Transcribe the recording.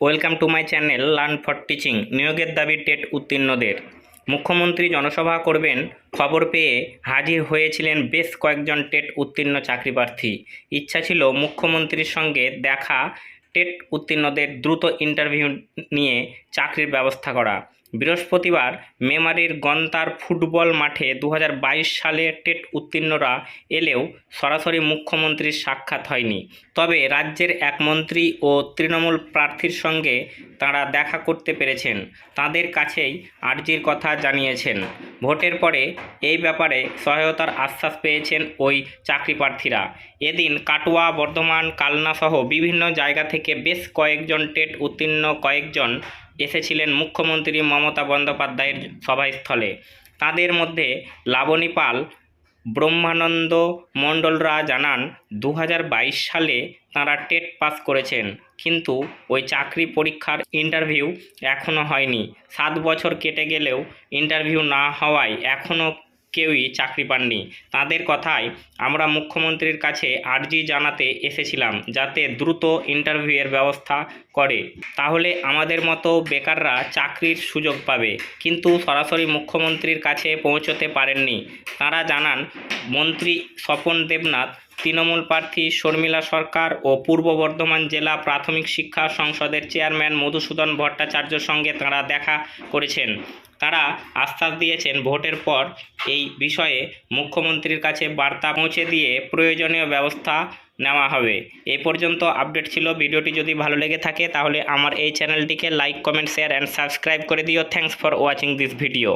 Welcome to my channel learn for teaching. নিয়োগের দাবি TET উত্তীর্ণদের। মুখ্যমন্ত্রী জনসভা করবেন, খবর পেয়ে হাজির হয়েছিলেন বেশ কয়েকজন টেট উত্তীর্ণ চাকরিপ্রার্থী। ইচ্ছা ছিল মুখ্যমন্ত্রীর সঙ্গে দেখা, টেট উত্তীর্ণদের দ্রুত ইন্টারভিউ নিয়ে চাকরির ব্যবস্থা করা। বৃহস্পতিবার মেমারির গন্তার ফুটবল মাঠে দু হাজার বাইশ সালে টেট উত্তীর্ণরা এলেও সরাসরি মুখ্যমন্ত্রীর সাক্ষাৎ হয়নি। তবে রাজ্যের এক মন্ত্রী ও তৃণমূল প্রার্থীর সঙ্গে তাঁরা দেখা করতে পেরেছেন। তাদের কাছেই আর্জির কথা জানিয়েছেন। ভোটের পরে এই ব্যাপারে সহায়তার আশ্বাস পেয়েছেন ওই চাকরি প্রার্থীরা। এদিন কাটোয়া, বর্ধমান কালনা সহ বিভিন্ন জায়গা থেকে বেশ কয়েকজন টেট উত্তীর্ণ কয়েকজন এসেছিলেন মুখ্যমন্ত্রী মমতা বন্দ্যোপাধ্যায়ের সভাস্থলে। তাদের মধ্যে লাবণী পাল, ব্রহ্মানন্দ মণ্ডলরা জানান দু হাজার বাইশ সালে তাঁরা টেট পাস করেছেন, কিন্তু ওই চাকরি পরীক্ষার ইন্টারভিউ এখনও হয়নি। সাত বছর কেটে গেলেও ইন্টারভিউ না হওয়ায় এখনও কেউই চাকরি পাননি। তাদের কথায় আমরা মুখ্যমন্ত্রীর কাছে আর্জি জানাতে এসেছিলাম যাতে দ্রুত ইন্টারভিউয়ের ব্যবস্থা করে। তাহলে আমাদের মতো বেকাররা চাকরির সুযোগ পাবে। কিন্তু সরাসরি মুখ্যমন্ত্রীর কাছে পৌঁছতে পারেননি। তারা জানান, মন্ত্রী স্বপন দেবনাথ তৃণমূল প্রার্থী শর্মিলা সরকার ও পূর্ব বর্ধমান জেলা প্রাথমিক শিক্ষা সংসদের চেয়ারম্যান মধুসূদন ভট্টাচার্যর সঙ্গে তাঁরা দেখা করেছেন। তারা আশ্বাস দিয়েছেন ভোটের পর এই বিষয়ে মুখ্যমন্ত্রীর কাছে বার্তা পৌঁছে দিয়ে প্রয়োজনীয় ব্যবস্থা নেওয়া হবে। এই পর্যন্ত আপডেট ছিল। ভিডিওটি যদি ভালো লেগে থাকে তাহলে আমার এই চ্যানেলটিকে like, comment, share and subscribe করে দিও। Thanks for watching this video